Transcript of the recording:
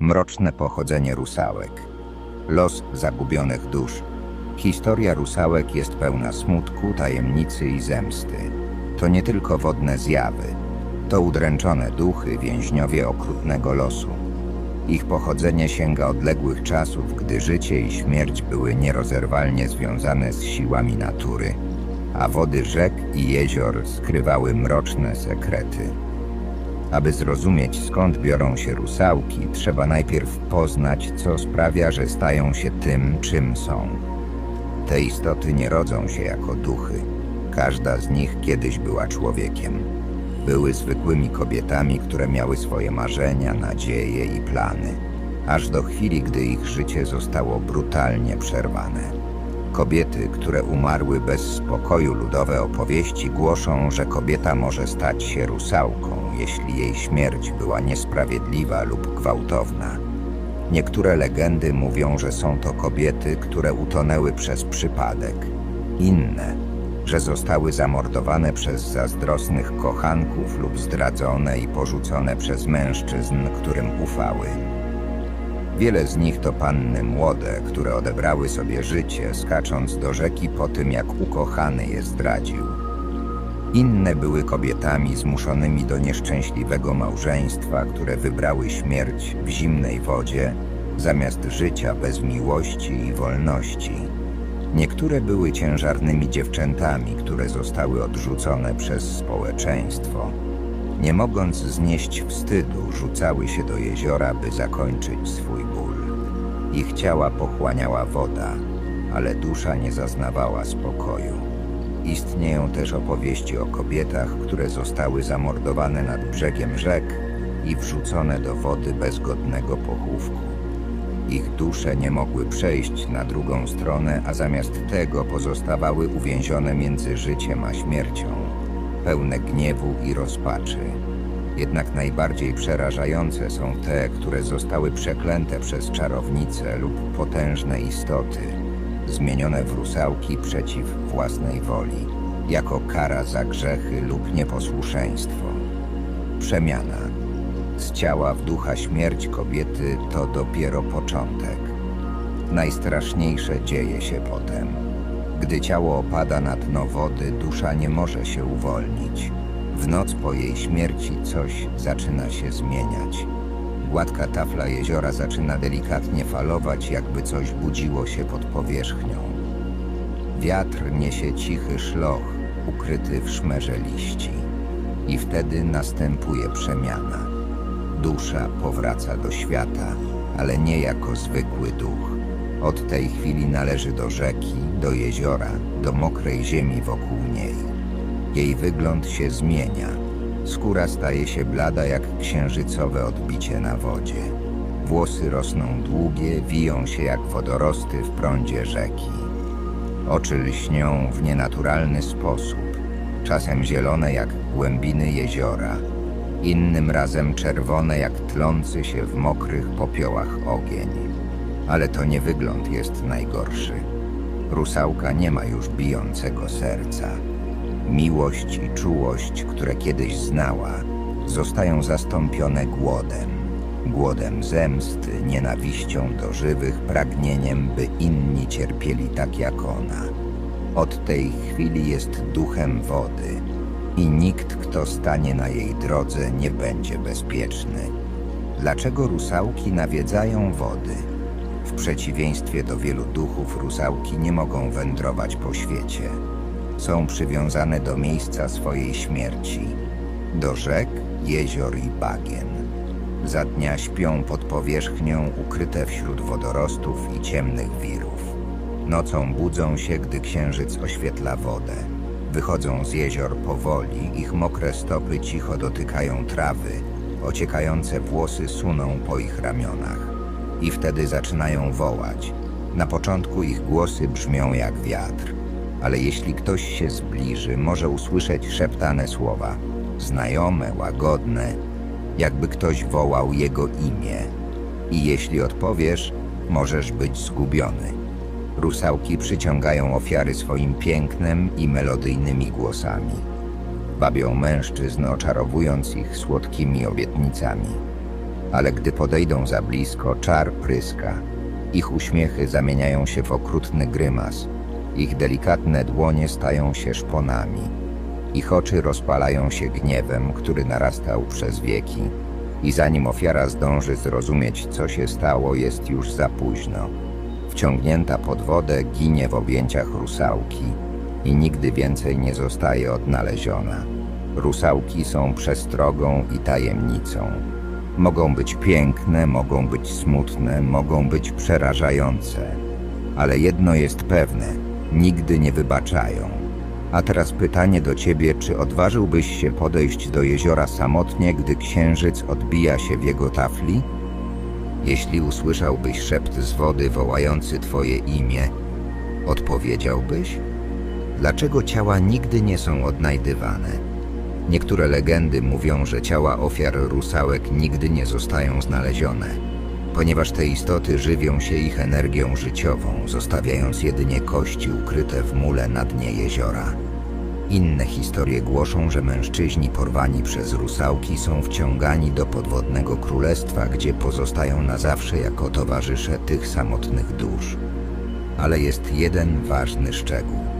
Mroczne pochodzenie rusałek. Los zagubionych dusz. Historia rusałek jest pełna smutku, tajemnicy i zemsty. To nie tylko wodne zjawy, to udręczone duchy, więźniowie okrutnego losu. Ich pochodzenie sięga odległych czasów, gdy życie i śmierć były nierozerwalnie związane z siłami natury, a wody rzek i jezior skrywały mroczne sekrety. Aby zrozumieć skąd biorą się rusałki, trzeba najpierw poznać, co sprawia, że stają się tym, czym są. Te istoty nie rodzą się jako duchy. Każda z nich kiedyś była człowiekiem. Były zwykłymi kobietami, które miały swoje marzenia, nadzieje i plany, aż do chwili, gdy ich życie zostało brutalnie przerwane. Kobiety, które umarły bez spokoju, ludowe opowieści głoszą, że kobieta może stać się rusałką, jeśli jej śmierć była niesprawiedliwa lub gwałtowna. Niektóre legendy mówią, że są to kobiety, które utonęły przez przypadek. Inne, że zostały zamordowane przez zazdrosnych kochanków lub zdradzone i porzucone przez mężczyzn, którym ufały. Wiele z nich to panny młode, które odebrały sobie życie, skacząc do rzeki po tym, jak ukochany je zdradził. Inne były kobietami zmuszonymi do nieszczęśliwego małżeństwa, które wybrały śmierć w zimnej wodzie zamiast życia bez miłości i wolności. Niektóre były ciężarnymi dziewczętami, które zostały odrzucone przez społeczeństwo. Nie mogąc znieść wstydu, rzucały się do jeziora, by zakończyć swój ból. Ich ciała pochłaniała woda, ale dusza nie zaznawała spokoju. Istnieją też opowieści o kobietach, które zostały zamordowane nad brzegiem rzek i wrzucone do wody bez godnego pochówku. Ich dusze nie mogły przejść na drugą stronę, a zamiast tego pozostawały uwięzione między życiem a śmiercią, pełne gniewu i rozpaczy. Jednak najbardziej przerażające są te, które zostały przeklęte przez czarownice lub potężne istoty, zmienione w rusałki przeciw własnej woli, jako kara za grzechy lub nieposłuszeństwo. Przemiana z ciała w ducha śmierć kobiety to dopiero początek. Najstraszniejsze dzieje się potem. Gdy ciało opada na dno wody, dusza nie może się uwolnić. W noc po jej śmierci coś zaczyna się zmieniać. Gładka tafla jeziora zaczyna delikatnie falować, jakby coś budziło się pod powierzchnią. Wiatr niesie cichy szloch, ukryty w szmerze liści. I wtedy następuje przemiana. Dusza powraca do świata, ale nie jako zwykły duch. Od tej chwili należy do rzeki, do jeziora, do mokrej ziemi wokół niej. Jej wygląd się zmienia. Skóra staje się blada jak księżycowe odbicie na wodzie. Włosy rosną długie, wiją się jak wodorosty w prądzie rzeki. Oczy lśnią w nienaturalny sposób, czasem zielone jak głębiny jeziora, innym razem czerwone jak tlący się w mokrych popiołach ogień. Ale to nie wygląd jest najgorszy. Rusałka nie ma już bijącego serca. Miłość i czułość, które kiedyś znała, zostają zastąpione głodem. Głodem zemsty, nienawiścią do żywych, pragnieniem, by inni cierpieli tak jak ona. Od tej chwili jest duchem wody i nikt, kto stanie na jej drodze, nie będzie bezpieczny. Dlaczego rusałki nawiedzają wody? Przeciwieństwie do wielu duchów, rusałki nie mogą wędrować po świecie. Są przywiązane do miejsca swojej śmierci, do rzek, jezior i bagien. Za dnia śpią pod powierzchnią, ukryte wśród wodorostów i ciemnych wirów. Nocą budzą się, gdy księżyc oświetla wodę. Wychodzą z jezior powoli, ich mokre stopy cicho dotykają trawy, ociekające włosy suną po ich ramionach. I wtedy zaczynają wołać. Na początku ich głosy brzmią jak wiatr, ale jeśli ktoś się zbliży, może usłyszeć szeptane słowa, znajome, łagodne, jakby ktoś wołał jego imię. I jeśli odpowiesz, możesz być zgubiony. Rusałki przyciągają ofiary swoim pięknem i melodyjnymi głosami. Babią mężczyzn, oczarowując ich słodkimi obietnicami. Ale gdy podejdą za blisko, czar pryska. Ich uśmiechy zamieniają się w okrutny grymas. Ich delikatne dłonie stają się szponami. Ich oczy rozpalają się gniewem, który narastał przez wieki. I zanim ofiara zdąży zrozumieć, co się stało, jest już za późno. Wciągnięta pod wodę ginie w objęciach rusałki i nigdy więcej nie zostaje odnaleziona. Rusałki są przestrogą i tajemnicą. Mogą być piękne, mogą być smutne, mogą być przerażające, ale jedno jest pewne: nigdy nie wybaczają. A teraz pytanie do ciebie: czy odważyłbyś się podejść do jeziora samotnie, gdy księżyc odbija się w jego tafli? Jeśli usłyszałbyś szept z wody wołający twoje imię, odpowiedziałbyś? Dlaczego ciała nigdy nie są odnajdywane? Niektóre legendy mówią, że ciała ofiar rusałek nigdy nie zostają znalezione, ponieważ te istoty żywią się ich energią życiową, zostawiając jedynie kości ukryte w mule na dnie jeziora. Inne historie głoszą, że mężczyźni porwani przez rusałki są wciągani do podwodnego królestwa, gdzie pozostają na zawsze jako towarzysze tych samotnych dusz. Ale jest jeden ważny szczegół.